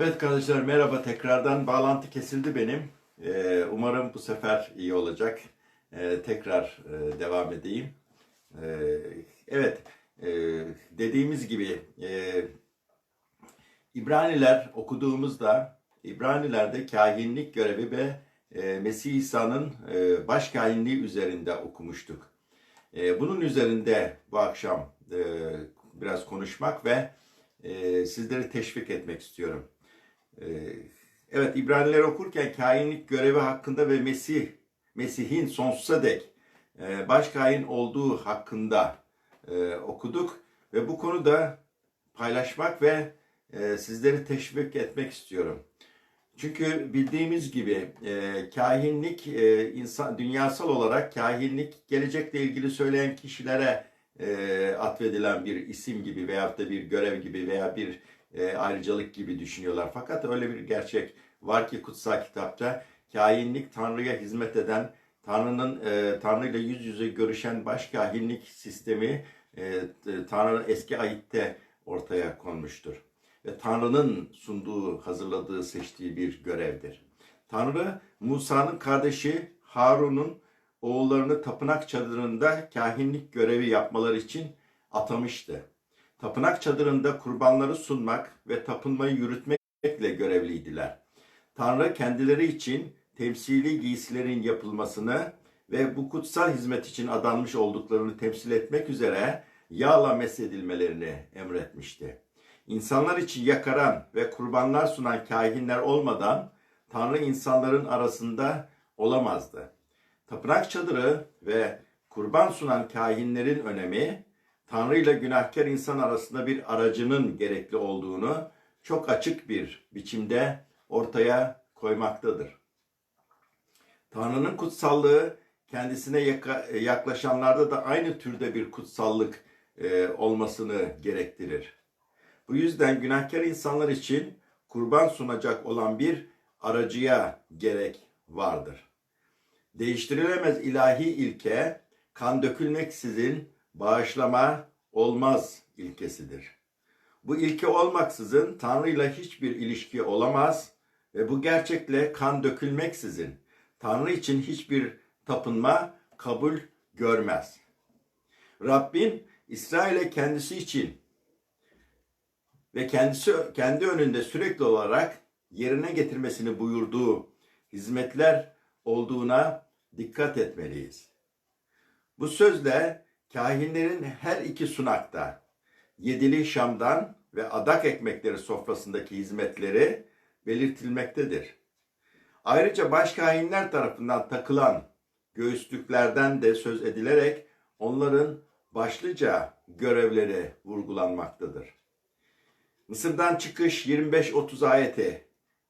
Evet kardeşler merhaba tekrardan bağlantı kesildi benim. Ee, umarım bu sefer iyi olacak. Ee, tekrar e, devam edeyim. Ee, evet e, dediğimiz gibi e, İbraniler okuduğumuzda İbranilerde kahinlik görevi ve e, Mesih İsa'nın e, başkahinliği üzerinde okumuştuk. E, bunun üzerinde bu akşam e, biraz konuşmak ve e, sizleri teşvik etmek istiyorum. Ee, Evet İbraniler okurken kainlik görevi hakkında ve Mesih Mesih'in sonsuza dek e, başkain olduğu hakkında e, okuduk ve bu konuda paylaşmak ve e, sizleri teşvik etmek istiyorum. Çünkü bildiğimiz gibi e, kahinlik e, insan dünyasal olarak kahinlik gelecekle ilgili söyleyen kişilere e, atfedilen bir isim gibi veyahut da bir görev gibi veya bir e, ayrıcalık gibi düşünüyorlar. Fakat öyle bir gerçek var ki kutsal kitapta kahinlik Tanrı'ya hizmet eden, Tanrı'nın e, Tanrı ile yüz yüze görüşen başkahinlik sistemi e, Tanrı'nın eski ayitte ortaya konmuştur. Ve Tanrı'nın sunduğu, hazırladığı, seçtiği bir görevdir. Tanrı Musa'nın kardeşi Harun'un oğullarını tapınak çadırında kahinlik görevi yapmaları için atamıştı. Tapınak çadırında kurbanları sunmak ve tapınmayı yürütmekle görevliydiler. Tanrı kendileri için temsili giysilerin yapılmasını ve bu kutsal hizmet için adanmış olduklarını temsil etmek üzere yağla mesedilmelerini emretmişti. İnsanlar için yakaran ve kurbanlar sunan kahinler olmadan Tanrı insanların arasında olamazdı. Tapınak çadırı ve kurban sunan kahinlerin önemi Tanrı ile günahkar insan arasında bir aracının gerekli olduğunu çok açık bir biçimde ortaya koymaktadır. Tanrı'nın kutsallığı kendisine yaklaşanlarda da aynı türde bir kutsallık e, olmasını gerektirir. Bu yüzden günahkar insanlar için kurban sunacak olan bir aracıya gerek vardır. Değiştirilemez ilahi ilke kan dökülmeksizin bağışlama olmaz ilkesidir. Bu ilke olmaksızın Tanrı ile hiçbir ilişki olamaz ve bu gerçekle kan dökülmeksizin Tanrı için hiçbir tapınma kabul görmez. Rabbin İsrail'e kendisi için ve kendisi kendi önünde sürekli olarak yerine getirmesini buyurduğu hizmetler olduğuna dikkat etmeliyiz. Bu sözle kahinlerin her iki sunakta yedili şamdan ve adak ekmekleri sofrasındaki hizmetleri belirtilmektedir. Ayrıca başkahinler tarafından takılan göğüslüklerden de söz edilerek onların başlıca görevleri vurgulanmaktadır. Mısır'dan çıkış 25-30 ayeti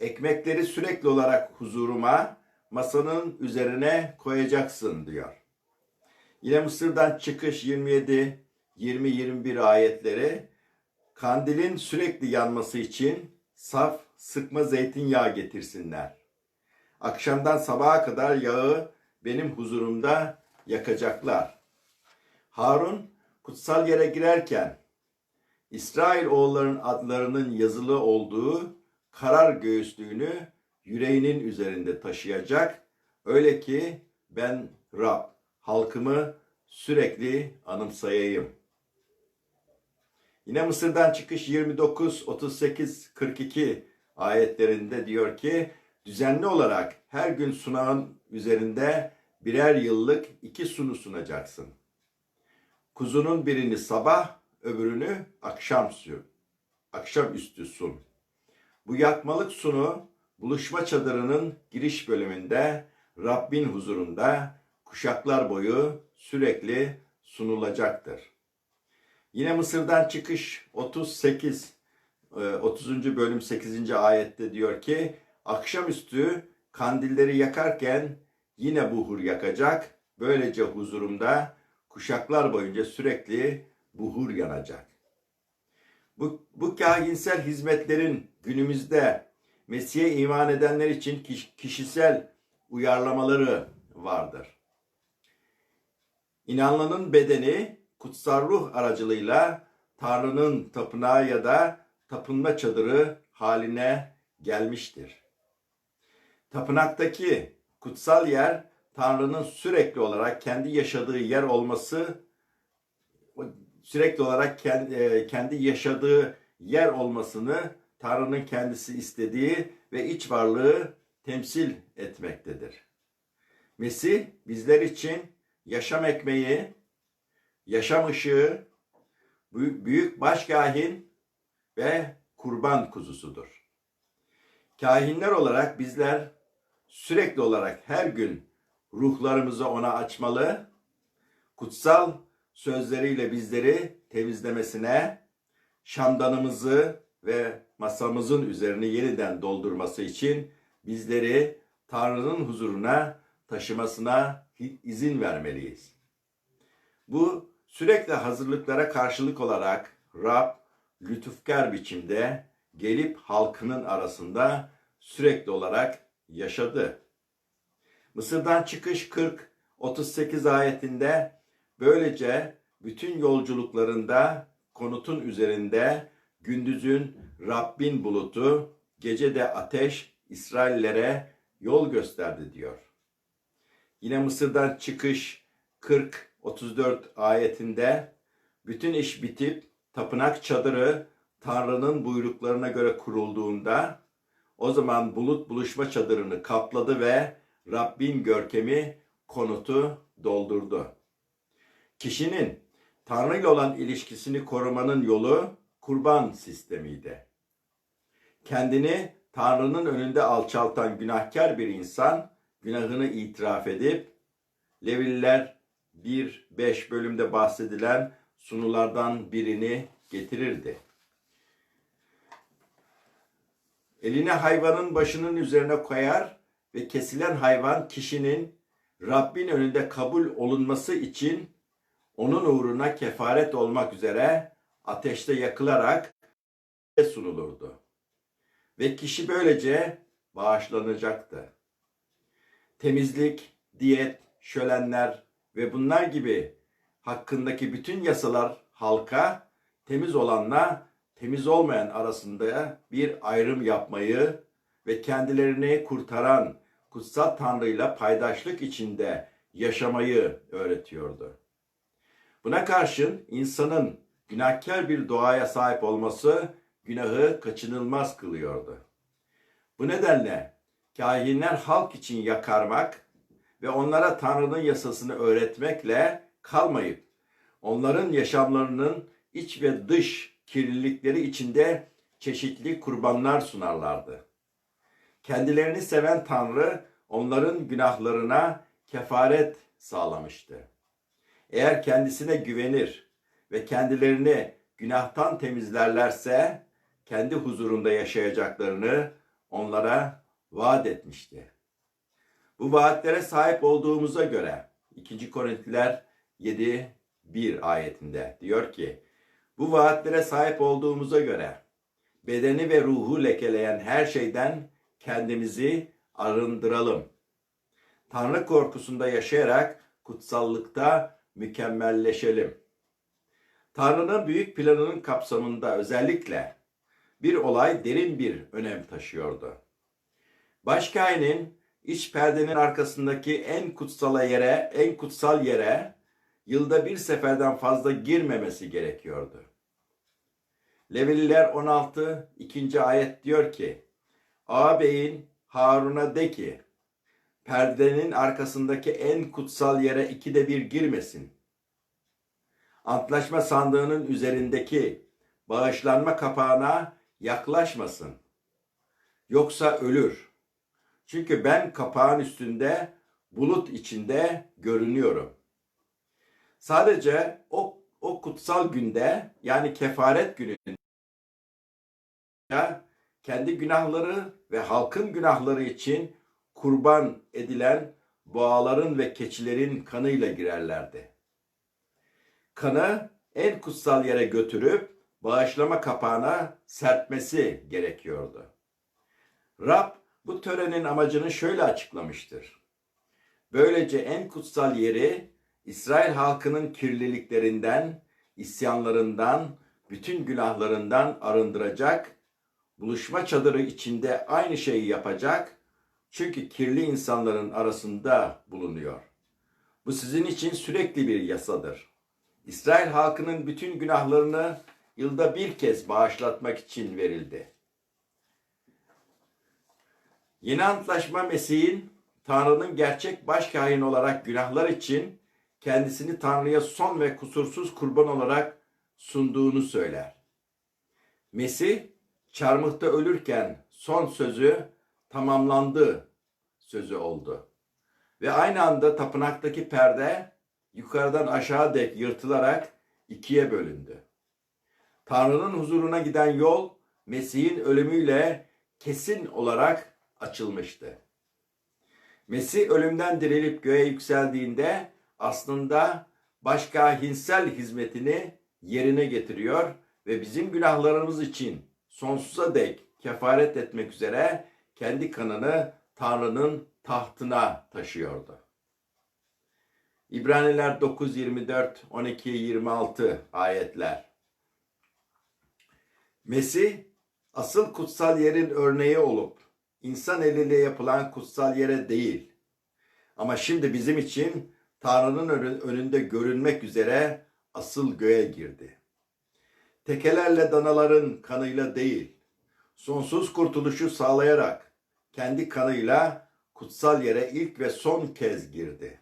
ekmekleri sürekli olarak huzuruma masanın üzerine koyacaksın diyor. Yine Mısır'dan çıkış 27, 20-21 ayetleri kandilin sürekli yanması için saf sıkma zeytinyağı getirsinler. Akşamdan sabaha kadar yağı benim huzurumda yakacaklar. Harun kutsal yere girerken İsrail oğullarının adlarının yazılı olduğu karar göğüslüğünü yüreğinin üzerinde taşıyacak. Öyle ki ben Rab halkımı sürekli anımsayayım. Yine Mısır'dan çıkış 29, 38, 42 ayetlerinde diyor ki düzenli olarak her gün sunağın üzerinde birer yıllık iki sunu sunacaksın. Kuzunun birini sabah, öbürünü akşam su, akşam üstü sun. Bu yakmalık sunu buluşma çadırının giriş bölümünde Rabbin huzurunda kuşaklar boyu sürekli sunulacaktır. Yine Mısır'dan çıkış 38 30. E, bölüm 8. ayette diyor ki akşamüstü kandilleri yakarken yine buhur yakacak. Böylece huzurumda kuşaklar boyunca sürekli buhur yanacak. Bu, bu kahinsel hizmetlerin günümüzde Mesih'e iman edenler için kişisel uyarlamaları vardır. İnanlının bedeni kutsal ruh aracılığıyla Tanrı'nın tapınağı ya da tapınma çadırı haline gelmiştir. Tapınaktaki kutsal yer Tanrı'nın sürekli olarak kendi yaşadığı yer olması sürekli olarak e, kendi yaşadığı yer olmasını Tanrı'nın kendisi istediği ve iç varlığı temsil etmektedir. Mesih bizler için yaşam ekmeği, yaşam ışığı, büyük başkahin ve kurban kuzusudur. Kahinler olarak bizler sürekli olarak her gün ruhlarımızı ona açmalı, kutsal sözleriyle bizleri temizlemesine, şamdanımızı ve masamızın üzerini yeniden doldurması için bizleri Tanrı'nın huzuruna taşımasına izin vermeliyiz. Bu sürekli hazırlıklara karşılık olarak Rab lütufkar biçimde gelip halkının arasında sürekli olarak yaşadı. Mısır'dan çıkış 40 38 ayetinde böylece bütün yolculuklarında konutun üzerinde gündüzün Rabbin bulutu, gece de ateş İsraillere yol gösterdi diyor. Yine Mısır'dan çıkış 40 34 ayetinde bütün iş bitip tapınak çadırı Tanrı'nın buyruklarına göre kurulduğunda o zaman bulut buluşma çadırını kapladı ve Rabbin görkemi konutu doldurdu. Kişinin Tanrı ile olan ilişkisini korumanın yolu kurban sistemiydi. Kendini Tanrı'nın önünde alçaltan günahkar bir insan günahını itiraf edip Levililer 1-5 bölümde bahsedilen sunulardan birini getirirdi. Eline hayvanın başının üzerine koyar ve kesilen hayvan kişinin Rabbin önünde kabul olunması için onun uğruna kefaret olmak üzere ateşte yakılarak sunulurdu. Ve kişi böylece bağışlanacaktı. Temizlik, diyet, şölenler ve bunlar gibi hakkındaki bütün yasalar halka temiz olanla temiz olmayan arasında bir ayrım yapmayı ve kendilerini kurtaran kutsal Tanrı'yla paydaşlık içinde yaşamayı öğretiyordu. Buna karşın insanın günahkar bir doğaya sahip olması günahı kaçınılmaz kılıyordu. Bu nedenle kahinler halk için yakarmak ve onlara Tanrı'nın yasasını öğretmekle kalmayıp onların yaşamlarının iç ve dış kirlilikleri içinde çeşitli kurbanlar sunarlardı. Kendilerini seven Tanrı onların günahlarına kefaret sağlamıştı. Eğer kendisine güvenir ve kendilerini günahtan temizlerlerse kendi huzurunda yaşayacaklarını onlara vaat etmişti. Bu vaatlere sahip olduğumuza göre 2. Korintliler 7 1 ayetinde diyor ki bu vaatlere sahip olduğumuza göre bedeni ve ruhu lekeleyen her şeyden kendimizi arındıralım. Tanrı korkusunda yaşayarak kutsallıkta mükemmelleşelim. Tanrı'nın büyük planının kapsamında özellikle bir olay derin bir önem taşıyordu. Başkainin iç perdenin arkasındaki en kutsal yere, en kutsal yere yılda bir seferden fazla girmemesi gerekiyordu. Leveliler 16 ikinci ayet diyor ki ağabeyin Harun'a de ki perdenin arkasındaki en kutsal yere ikide bir girmesin. Antlaşma sandığının üzerindeki bağışlanma kapağına yaklaşmasın. Yoksa ölür. Çünkü ben kapağın üstünde bulut içinde görünüyorum. Sadece o o kutsal günde yani kefaret gününde kendi günahları ve halkın günahları için kurban edilen boğaların ve keçilerin kanıyla girerlerdi. Kanı en kutsal yere götürüp bağışlama kapağına serpmesi gerekiyordu. Rab bu törenin amacını şöyle açıklamıştır. Böylece en kutsal yeri İsrail halkının kirliliklerinden, isyanlarından, bütün günahlarından arındıracak buluşma çadırı içinde aynı şeyi yapacak. Çünkü kirli insanların arasında bulunuyor. Bu sizin için sürekli bir yasadır. İsrail halkının bütün günahlarını yılda bir kez bağışlatmak için verildi. Yeni Antlaşma Mesih'in Tanrı'nın gerçek başkahin olarak günahlar için kendisini Tanrı'ya son ve kusursuz kurban olarak sunduğunu söyler. Mesih çarmıhta ölürken son sözü tamamlandı sözü oldu. Ve aynı anda tapınaktaki perde yukarıdan aşağı dek yırtılarak ikiye bölündü. Tanrı'nın huzuruna giden yol Mesih'in ölümüyle kesin olarak açılmıştı. Mesih ölümden dirilip göğe yükseldiğinde aslında başkahinsel hizmetini yerine getiriyor ve bizim günahlarımız için sonsuza dek kefaret etmek üzere kendi kanını Tanrı'nın tahtına taşıyordu. İbraniler 9, 24, 12, 26 ayetler. Mesih asıl kutsal yerin örneği olup insan eliyle yapılan kutsal yere değil. Ama şimdi bizim için Tanrı'nın önünde görünmek üzere asıl göğe girdi. Tekelerle danaların kanıyla değil, sonsuz kurtuluşu sağlayarak kendi kanıyla kutsal yere ilk ve son kez girdi.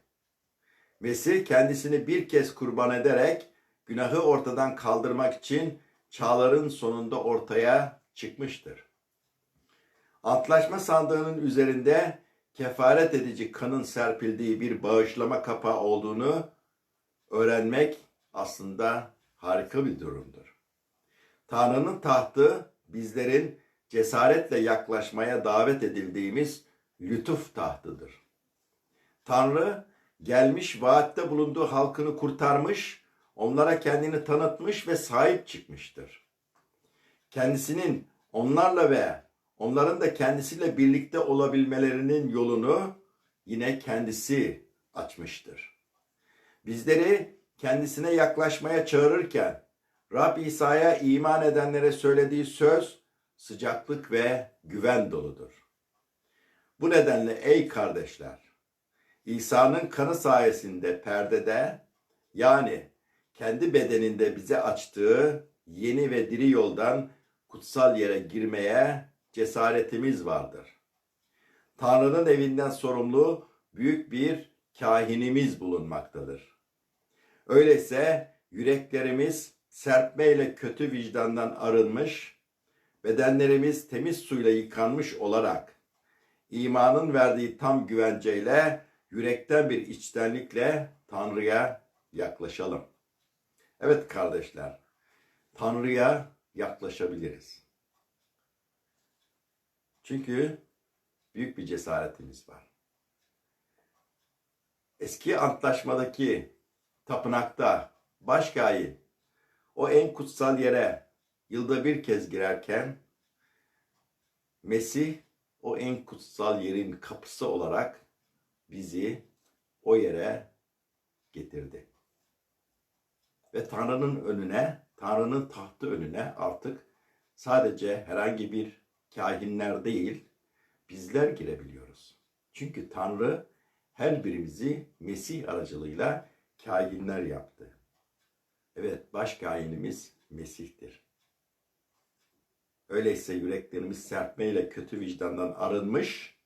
Mesih kendisini bir kez kurban ederek günahı ortadan kaldırmak için çağların sonunda ortaya çıkmıştır. Antlaşma sandığının üzerinde kefaret edici kanın serpildiği bir bağışlama kapağı olduğunu öğrenmek aslında harika bir durumdur. Tanrı'nın tahtı bizlerin cesaretle yaklaşmaya davet edildiğimiz lütuf tahtıdır. Tanrı gelmiş vaatte bulunduğu halkını kurtarmış, onlara kendini tanıtmış ve sahip çıkmıştır. Kendisinin onlarla ve onların da kendisiyle birlikte olabilmelerinin yolunu yine kendisi açmıştır. Bizleri kendisine yaklaşmaya çağırırken Rab İsa'ya iman edenlere söylediği söz sıcaklık ve güven doludur. Bu nedenle ey kardeşler, İsa'nın kanı sayesinde perdede yani kendi bedeninde bize açtığı yeni ve diri yoldan kutsal yere girmeye cesaretimiz vardır. Tanrı'nın evinden sorumlu büyük bir kahinimiz bulunmaktadır. Öyleyse yüreklerimiz serpmeyle kötü vicdandan arınmış, bedenlerimiz temiz suyla yıkanmış olarak imanın verdiği tam güvenceyle yürekten bir içtenlikle Tanrı'ya yaklaşalım. Evet kardeşler, Tanrı'ya yaklaşabiliriz. Çünkü büyük bir cesaretimiz var. Eski antlaşmadaki tapınakta başkain o en kutsal yere yılda bir kez girerken Mesih o en kutsal yerin kapısı olarak bizi o yere getirdi. Ve Tanrı'nın önüne, Tanrı'nın tahtı önüne artık sadece herhangi bir kahinler değil, bizler girebiliyoruz. Çünkü Tanrı her birimizi Mesih aracılığıyla kahinler yaptı. Evet, baş kahinimiz Mesih'tir. Öyleyse yüreklerimiz serpmeyle kötü vicdandan arınmış,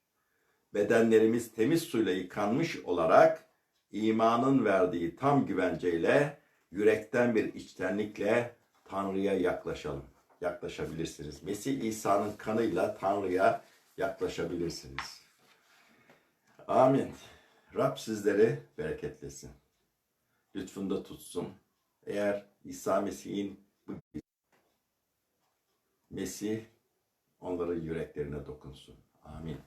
bedenlerimiz temiz suyla yıkanmış olarak imanın verdiği tam güvenceyle yürekten bir içtenlikle Tanrı'ya yaklaşalım. Yaklaşabilirsiniz. Mesih İsa'nın kanıyla Tanrı'ya yaklaşabilirsiniz. Amin. Rab sizleri bereketlesin. Lütfunda tutsun. Eğer İsa Mesih'in bu Mesih onların yüreklerine dokunsun. Amin.